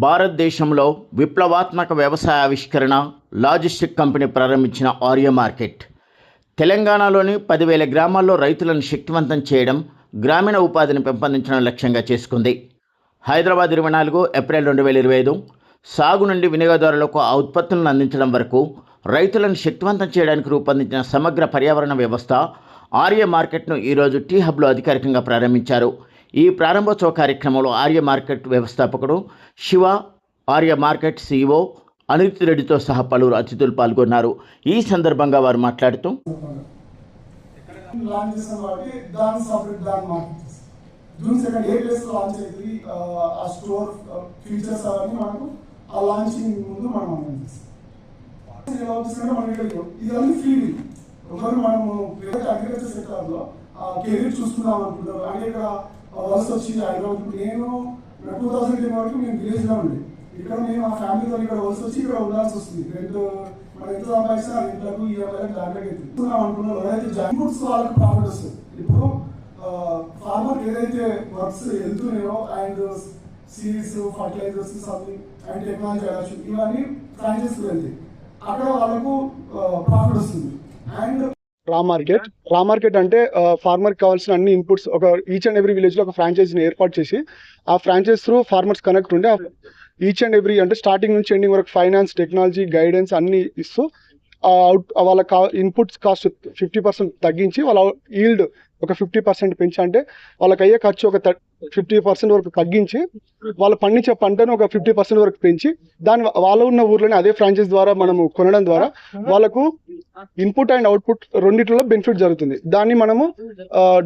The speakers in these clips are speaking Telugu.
భారతదేశంలో విప్లవాత్మక వ్యవసాయ ఆవిష్కరణ లాజిస్టిక్ కంపెనీ ప్రారంభించిన ఆర్య మార్కెట్. తెలంగాణలోని పదివేల గ్రామాల్లో రైతులను శక్తివంతం చేయడం గ్రామీణ ఉపాధిని పెంపొందించడం లక్ష్యంగా చేసుకుంది. హైదరాబాద్ ఇరవై నాలుగు ఏప్రిల్ రెండు వేల ఇరవై ఐదు సాగు నుండి వినియోగదారులకు ఆ ఉత్పత్తులను అందించడం వరకు రైతులను శక్తివంతం చేయడానికి రూపొందించిన సమగ్ర పర్యావరణ వ్యవస్థ ఆర్య మార్కెట్ను ఈరోజు టీ హబ్లో అధికారికంగా ప్రారంభించారు. ఈ ప్రారంభోత్సవ కార్యక్రమంలో ఆర్య మార్కెట్ వ్యవస్థాపకుడు శివ ఆర్య మార్కెట్ సిఇఓ అనిరుత్ రెడ్డితో సహా పలువురు అతిథులు పాల్గొన్నారు. ఈ సందర్భంగా వారు మాట్లాడుతూ జూన్ సెకండ్ ఏ ప్లేస్లో లాంచ్ అవుతుంది ఆ, స్టోర్ ఫీచర్స్ అవన్నీ మనకు ఆ లాంచింగ్ ముందు మనం అనౌన్స్ చేస్తాం ఎలా అవుతుందంటే ఫ్రీ ఒకరు మనము అగ్రికల్చర్ సెక్టర్లో కెరీర్ చూసుకుందాం అనుకుంటారు అంటే ఇక్కడ వలస వచ్చింది హైదరాబాద్ నేను టూ థౌసండ్ టెన్ వరకు నేను విలేజ్లో ఉండే. ఇక్కడ నేను మా ఫ్యామిలీతో ఇక్కడ వలస వచ్చి ఇక్కడ ఉండాల్సి వస్తుంది. రెండు మనం ఎంత సంపాదించినా రెంట్లకు ఈ దాంట్లోకి ఎత్తుకున్నాం అనుకున్నాం ఎవరైతే జంక్ ఫుడ్స్ వాళ్ళకి ప్రాఫిట్ వస్తుంది. ఇప్పుడు ఫార్మర్ ఏదైతే works వెళ్తున్నాయో and seeds fertilisers something and technology adoption ఇవన్నీ ఫ్రాంచైజ్కి వెళ్తాయి. అక్కడ వాళ్ళకు ప్రాఫిట్ వస్తుంది. అండ్ రా మార్కెట్. రా మార్కెట్ అంటే ఫార్మర్ కావాల్సిన అన్ని ఇన్పుట్స్ ఒక ఈచ్ అండ్ ఎవ్రీ విలేజ్లో ఒక ఫ్రాంచైజీని ఏర్పాటు చేసి ఆ ఫ్రాంచైజ్ త్రూ ఫార్మర్స్ కనెక్ట్ ఉండి ఈచ్ అండ్ ఎవ్రీ అంటే స్టార్టింగ్ నుంచి ఎండింగ్ వరకు ఫైనాన్స్ టెక్నాలజీ గైడెన్స్ అన్ని ఇస్తూ అవుట్ వాళ్ళ కా ఇన్పుట్స్ కాస్ట్ ఫిఫ్టీ పర్సెంట్ తగ్గించి వాళ్ళ ఈల్డ్ ఒక ఫిఫ్టీ పర్సెంట్ పెంచి అంటే వాళ్ళకి అయ్యే ఖర్చు ఒక ఫిఫ్టీ పర్సెంట్ వరకు తగ్గించి వాళ్ళు పండించే పంటను ఒక ఫిఫ్టీ పర్సెంట్ వరకు పెంచి దాని వాళ్ళు ఉన్న ఊర్లోనే అదే ఫ్రాంచైజ్ ద్వారా మనము కొనడం ద్వారా వాళ్ళకు ఇన్పుట్ అండ్ అవుట్పుట్ రెండింటిలో బెనిఫిట్ జరుగుతుంది. దాన్ని మనము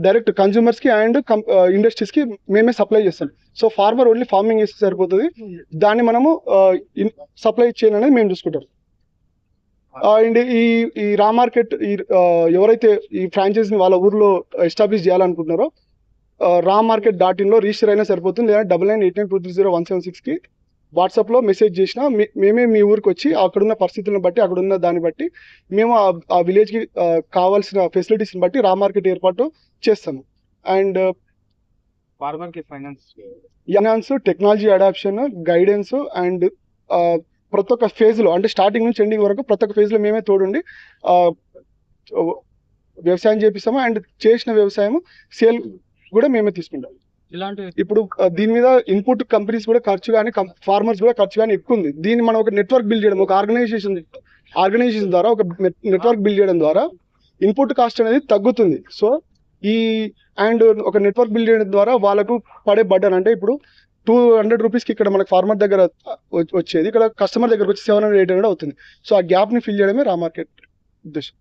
డైరెక్ట్ కన్జ్యూమర్స్కి అండ్ ఇండస్ట్రీస్కి మేమే సప్లై చేస్తాం. సో ఫార్మర్ ఓన్లీ ఫార్మింగ్ చేస్తే సరిపోతుంది. దాన్ని మనము సప్లై చేయడం అనేది మేము చూసుకుంటాం. అండ్ ఈ ఈ రా మార్కెట్ ఈ ఎవరైతే ఈ ఫ్రాంచైజ్ వాళ్ళ ఊర్లో ఎస్టాబ్లిష్ చేయాలనుకుంటున్నారో రా మార్కెట్ డాట్ ఇన్లో రిజిస్టర్ అయినా సరిపోతుంది. లేదా double nine eight nine two three zero one seven సిక్స్కి వాట్సాప్లో మెసేజ్ చేసినా మేమే మీ ఊరికి వచ్చి అక్కడున్న పరిస్థితులను బట్టి అక్కడున్న దాన్ని బట్టి మేము ఆ- విలేజ్కి కావాల్సిన ఫెసిలిటీస్ని బట్టి రా మార్కెట్ ఏర్పాటు చేస్తాము. And ఫార్మర్కి finance finance technology adoption guidance and ప్రతి ఒక్క ఫేజ్లో అంటే స్టార్టింగ్ నుంచి ఎండింగ్ వరకు ప్రతి ఒక్క ఫేజ్లో మేమే తోడుండి ఆ, వ్యవసాయం చేపిస్తాము అండ్ చేసిన వ్యవసాయం సేల్ కూడా మేమే తీసుకుంటాం ఇలాంటి ఇప్పుడు దీని మీద ఇన్పుట్ కంపెనీస్ కూడా ఖర్చు కానీ ఫార్మర్స్ కూడా ఖర్చు కానీ ఎక్కువ ఉంది. దీన్ని మనం ఒక నెట్వర్క్ బిల్డ్ చేయడం ఒక ఆర్గనైజేషన్ ఆర్గనైజేషన్ ద్వారా ఒక నెట్వర్క్ బిల్డ్ చేయడం ద్వారా ఇన్పుట్ కాస్ట్ అనేది తగ్గుతుంది. సో ఈ అండ్ ఒక నెట్వర్క్ బిల్డ్ చేయడం ద్వారా వాళ్ళకు పడే బడ్డన్ అంటే ఇప్పుడు టూ హండ్రెడ్ రూపీస్కి ఇక్కడ మనకు ఫార్మర్ దగ్గర వచ్చేది. ఇక్కడ కస్టమర్ దగ్గరకు వచ్చి సెవెన్ హండ్రెడ్ ఎయిట్ హండ్రెడ్ అవుతుంది. సో ఆ గ్యాప్ని ఫిల్ చేయడమే రా మార్కెట్ ఉద్దేశం.